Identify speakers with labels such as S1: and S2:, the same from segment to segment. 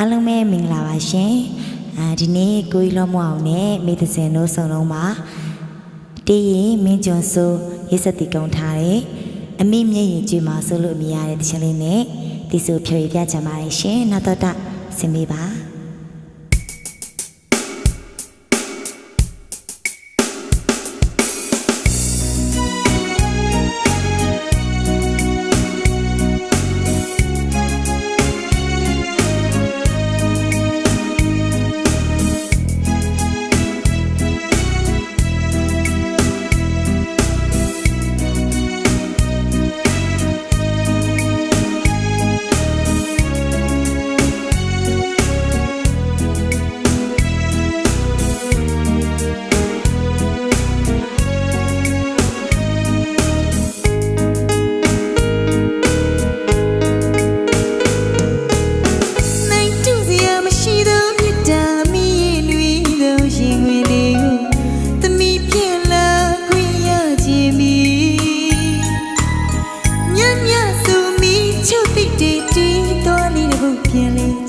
S1: အားလုံးပဲမင်္ဂလာပါရှင်အဲဒီနေ့ကိုကြီးလောမောအောင်နဲ့မိသစင်တို့ဆုံလုံးမှာတေးရင်မင်းကျွန်ဆိုးရေးဆက်တီကုံထားတယ်အမိမျက်ရည်ကြည်မှာဆိုလို့အမိရတဲ့တခြင်းလေးနဲ့ဒီဆိုဖြေပြပြ
S2: ချင်ပါတယ်ရှင်နောက်တော့ဆင်မိပါ တီတီတော်လေးတစ်ခုပြင်လေး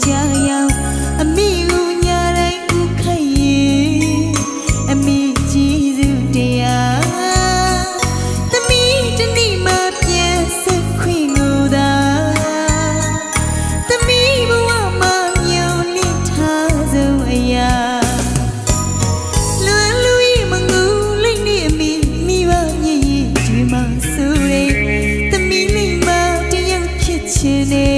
S2: しね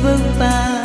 S2: give